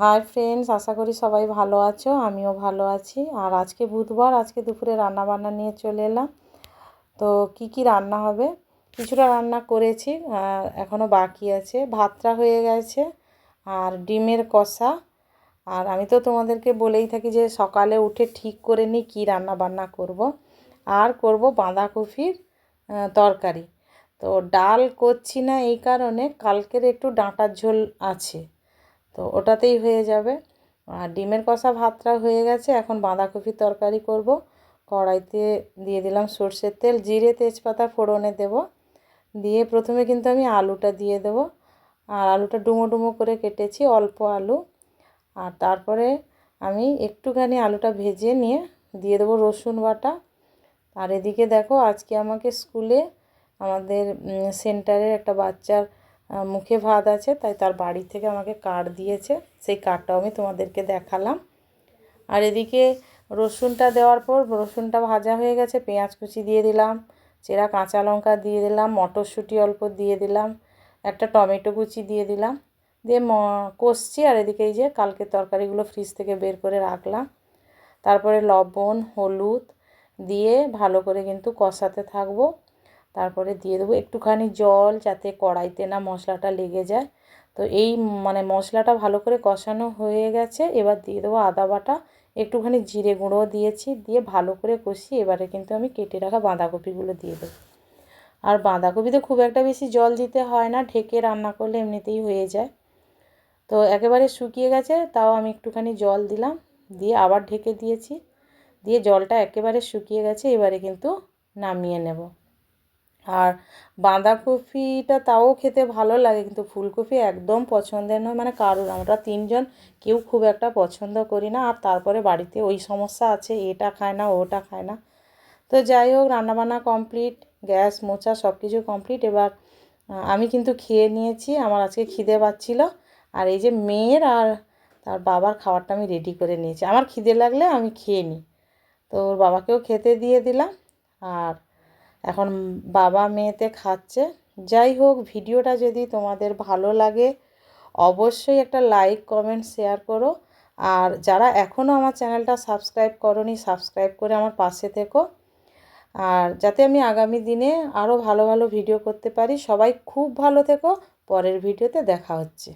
Hi friends আশা করি সবাই ভালো আছো, আমিও ভালো আছি। আর আজকে বুধবার, আজকে দুপুরে রান্না বান্না নিয়ে চলে এলাম। তো কি কি রান্না হবে? কিছুটা রান্না করেছি এখনও বাকি আছে। ভাতটা হয়ে গেছে আর ডিমের কষা। আর আমি তো তোমাদেরকে বলেই থাকি যে সকালে উঠে ঠিক করে নিই কী রান্না বান্না করব। আর করব বাঁধাকপির তরকারি। তো ডাল করছি না এই কারণে, কালকের একটু ডাঁটার ঝোল আছে। তো ওটাতেই হয়ে যাবে। আর ডিমের কষা ভাতটা হয়ে গেছে। এখন বাঁধাকপির তরকারি করব। কড়াইতে দিয়ে দিলাম সর্ষের তেল। জিরে, তেজপাতা, ফোড়নে দেব। দিয়ে প্রথমে কিন্তু আমি আলুটা দিয়ে দেব। আর আলুটা ডুমো ডুমো করে কেটেছি, অল্প আলু। আর তারপরে আমি একটুখানি আলুটা ভেজে নিয়ে দিয়ে দেবো রসুন বাটা। আর এদিকে দেখো, আজকে আমাকে স্কুলে আমাদের সেন্টারের একটা বাচ্চার মুখে ভাত আছে, তাই তার বাড়ি থেকে আমাকে কার্ড দিয়েছে। সেই কার্ডটাও আমি তোমাদেরকে দেখালাম। আর এদিকে রসুনটা দেওয়ার পর রসুনটা ভাজা হয়ে গেছে, পেঁয়াজ কুচি দিয়ে দিলাম, চেরা কাঁচা লঙ্কা দিয়ে দিলাম, মটরশুঁটি অল্প দিয়ে দিলাম, একটা টমেটো কুচি দিয়ে দিলাম। দিয়ে ম, কষছি, আর এদিকে এই যে কালকে তরকারিগুলো ফ্রিজ থেকে বের করে রাখলাম। তারপরে লবণ, হলুদ দিয়ে ভালো করে কিন্তু কষাতে থাকব। তারপরে দিয়ে দেবো একটুখানি জল যাতে কড়াইতে না মশলাটা লেগে যায়। তো এই মানে মশলাটা ভালো করে কষানো হয়ে গেছে। এবার দিয়ে দেবো আদা বাটা, একটুখানি জিরে গুঁড়ো দিয়েছি, দিয়ে ভালো করে কষি এবারে কিন্তু আমি কেটে রাখা বাঁধাকপিগুলো দিয়ে দেবো। আর বাঁধাকপিতে খুব একটা বেশি জল দিতে হয় না, ঢেকে রান্না করলে এমনিতেই হয়ে যায়। তো একেবারে শুকিয়ে গেছে, তাও আমি একটুখানি জল দিলাম, দিয়ে আবার ঢেকে দিয়েছি। দিয়ে জলটা একেবারে শুকিয়ে গেছে, এবারে কিন্তু নামিয়ে নেব। আর বাঁধাকপিটা তাও খেতে ভালো লাগে, কিন্তু ফুলকপি একদম পছন্দের নয়। মানে কারোর, আমরা তিনজন কেউ খুব একটা পছন্দ করি না। আর তারপরে বাড়িতে ওই সমস্যা আছে, এটা খায় না, ওটা খায় না। তো যাই হোক, রান্নাবান্না কমপ্লিট গ্যাস, মোচা সব কিছু কমপ্লিট এবার আমি কিন্তু খেয়ে নিয়েছি, আমার আজকে খিদে পাচ্ছিলো। আর এই যে মেয়ের আর তার বাবার খাবারটা আমি রেডি করে নিয়েছি। আমার খিদে লাগলে আমি খেয়ে নিই। তো ওর বাবাকেও খেতে দিয়ে দিলাম। আর এখন বাবা মেয়েতে খাচ্ছে। যাই হোক, ভিডিওটা যদি তোমাদের ভালো লাগে, অবশ্যই একটা লাইক কমেন্ট শেয়ার করো। আর যারা এখনও আমার চ্যানেলটা সাবস্ক্রাইব করনি সাবস্ক্রাইব করে আমার পাশে থেকো। আর যাতে আমি আগামী দিনে আরও ভালো ভালো ভিডিও করতে পারি, সবাই খুব ভালো থেকো। পরের ভিডিওতে দেখা হচ্ছে।